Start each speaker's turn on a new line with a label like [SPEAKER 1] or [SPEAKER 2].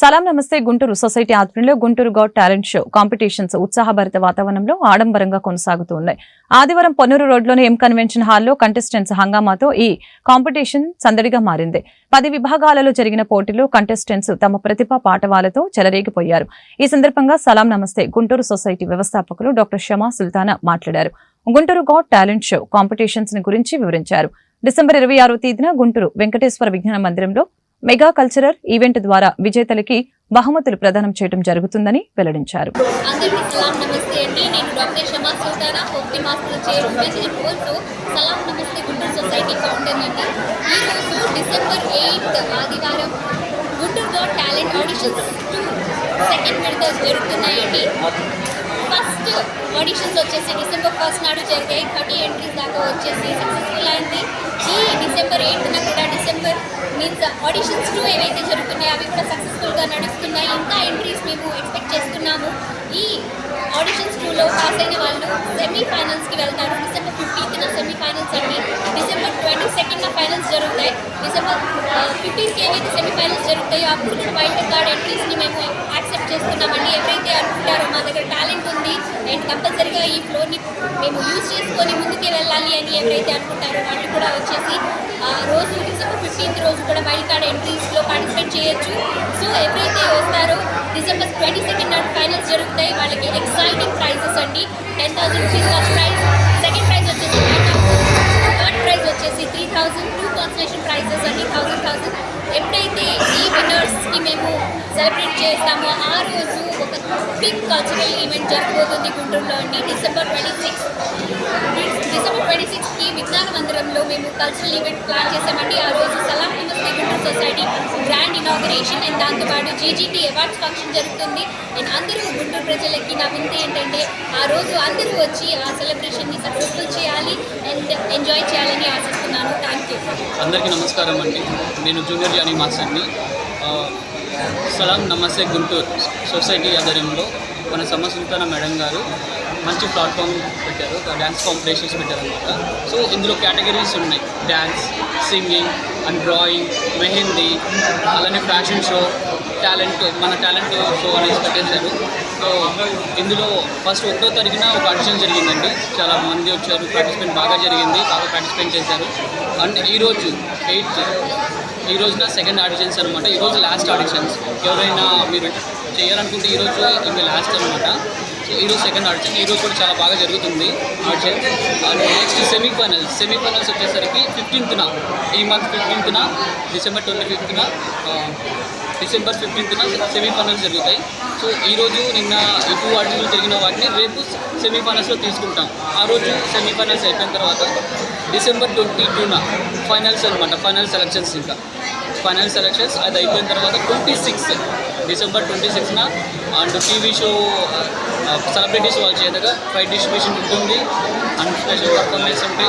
[SPEAKER 1] సలాం Namaste. Guntur society ఆధ్వర్యంలో Guntur Goud talent show competitions ఉత్సాహభరిత వాతావరణంలో ఆడంబరంగా కొనసాగుతూ ఉన్నాయి. ఆదివారం పొన్నూరు రోడ్లోని ఎం కన్వెన్షన్ హాల్లో కంటెస్టెంట్స్ హంగామాతో ఈ కాంపిటీషన్ సందడిగా మారింది. పది విభాగాలలో జరిగిన పోటీలో కంటెస్టెంట్స్ తమ ప్రతిభా పాఠవాలతో చెలరేగిపోయారు. ఈ సందర్భంగా సలాం నమస్తే. గుంటూరు సొసైటీ వ్యవస్థాపకులు డాక్టర్ షమా సుల్తానా మాట్లాడారు. గుంటూరు గౌడ్ టాలెంట్ షో కాంపిటీషన్స్ని గురించి వివరించారు. డిసెంబర్ ఇరవై ఆరో తేదీన గుంటూరు వెంకటేశ్వర విజ్ఞాన మందిరంలో మెగా కల్చరల్ ఈవెంట్ ద్వారా విజేతలకి బహుమతులు ప్రదానం చేయడం జరుగుతుందని వెల్లడించారు.
[SPEAKER 2] అందరికీ ఆడిషన్స్ సెకండ్ విడత జరుగుతున్నాయండి. ఫస్ట్ ఆడిషన్స్ వచ్చేసి డిసెంబర్ ఫస్ట్ నాడు జరిగాయి. థర్టీ ఎంట్రీస్ దాకా వచ్చేసి సక్సెస్ఫుల్ అయింది. ఈ డిసెంబర్ ఎయిత్న కూడా డిసెంబర్ మీన్స్ ఆడిషన్స్ టూ ఏవైతే జరుగుతున్నాయో అవి కూడా సక్సెస్ఫుల్గా నడుస్తున్నాయి. ఇంకా ఎంట్రీస్ మేము ఎక్స్పెక్ట్ చేస్తున్నాము. ఈ ఆడిషన్స్ టూలో పాస్ అయిన వాళ్ళు సెమీ ఫైనల్స్కి వెళ్తారు. డిసెంబర్ ఫిఫ్టీన్త్న సెమీఫైనల్స్ అండి. డిసెంబర్ ట్వంటీ సెకండ్న ఫైనల్స్ జరుగుతాయి. డిసెంబర్ ఫిఫ్టీన్త్కి ఏవైతే సెమీఫైనల్స్ జరుగుతాయో అప్పుడు కూడా వైల్డ్ కార్డ్ ఎంట్రీస్ని మేము యాక్సెప్ట్ చేస్తున్నామండి. ఎవరైతే అనుకుంటారో మా దగ్గర టాలెంట్ ఉంది అండ్ కంపల్సరీగా ఈ ఫ్లోర్ని మేము యూజ్ ఎవరైతే అనుకుంటారో. వాళ్ళు కూడా వచ్చేసి ఆ రోజు డిసెంబర్ ఫిఫ్టీన్త్ రోజు కూడా వైల్డ్ కార్డ్ ఎంట్రీస్లో పార్టిసిపేట్ చేయొచ్చు. సో ఎవరైతే వస్తారో డిసెంబర్ ట్వంటీ సెకండ్ నాడు ఫైనల్స్ జరుగుతాయి. వాళ్ళకి ఎక్సైటింగ్ ప్రైజెస్ అండి. Ten thousand rupees first prize second prize వచ్చేసి థర్డ్ ప్రైజ్ వచ్చేసి three thousand two consolation prizes అండి. థౌసండ్ థౌసండ్ ఎప్పుడైతే సెలబ్రేట్ చేస్తాము. ఆ రోజు ఒక బిగ్ కల్చరల్ ఈవెంట్ జరగబోతుంది గుంటూరులో అండి December twenty six December twenty సిక్స్కి విజ్ఞాన మందిరంలో మేము కల్చరల్ ఈవెంట్ ప్లాన్ చేసామండి ఆ రోజు Salaam Namaste Guntur society grand inauguration and దాంతోపాటు జీజీటీ అవార్డ్స్ ఫంక్షన్ జరుగుతుంది. అండ్ అందరూ గుంటూరు ప్రజలకి నా వింత ఏంటంటే ఆ రోజు అందరూ వచ్చి ఆ సెలబ్రేషన్ని సక్సెస్ఫుల్ చేయాలి అండ్ ఎంజాయ్ చేయాలని ఆశిస్తున్నాను. థ్యాంక్ యూ
[SPEAKER 3] అందరికీ నమస్కారం అండి. నేను జూనియర్ జానీ మాస్టర్ని. సలాం నమస్తే గుంటూరు సొసైటీ ఆధ్వర్యంలో మన సమ్మ మేడం గారు మంచి ప్లాట్ఫామ్ పెట్టారు డ్యాన్స్ కాంపిటీషన్స్ పెట్టారు అనమాట సో ఇందులో కేటగిరీస్ ఉన్నాయి. Dance singing and drawing mehndi అలానే ఫ్యాషన్ షో టాలెంట్ మన టాలెంట్ షో అనేది పెట్టేశారు. సో ఇందులో ఫస్ట్ ఒకటో తారీఖున ఒక ఆడిషన్ జరిగిందండి. చాలా మంది వచ్చారు పార్టిసిపెంట్ బాగా జరిగింది బాగా పార్టిసిపేట్ చేశారు. అండ్ ఈరోజు ఎయిత్ ఈ రోజున సెకండ్ ఆడిషన్స్ అనమాట ఈరోజు లాస్ట్ ఆడిషన్స్ ఎవరైనా మీరు చేయాలనుకుంటే ఈరోజు ఇంకా లాస్ట్ అనమాట ఈరోజు సెకండ్ ఆడిషన్ ఈరోజు కూడా చాలా బాగా జరుగుతుంది. Audition and next semifinal semifinals వచ్చేసరికి ఫిఫ్టీన్త్న ఈ మంత్ ఫిఫ్టీన్త్న డిసెంబర్ ట్వంటీ ఫిఫ్త్న డిసెంబర్ ఫిఫ్టీన్త్న సెమీఫైనల్స్ జరుగుతాయి. సో ఈరోజు నిన్న ఈ టూ ఆడిషన్లు జరిగిన వాటిని రేపు సెమీఫైనల్స్లో తీసుకుంటాం. ఆ రోజు సెమీఫైనల్స్ అయిపోయిన తర్వాత డిసెంబర్ ట్వంటీ టూన ఫైనల్స్ అనమాట ఫైనల్ సెలక్షన్స్ ఇంకా. ఫైనల్ సెలక్షన్స్ అది అయిపోయిన తర్వాత ట్వంటీ సిక్స్ డిసెంబర్ ట్వంటీ సిక్స్న అండ్ టీవీ షో సెలబ్రిటీస్ వాళ్ళ చేతగా ఫైవ్ డిస్ట్రిబ్యూషన్ ఉంటుంది. అండ్ స్పెషల్ పర్ఫార్మెన్స్ ఉంటాయి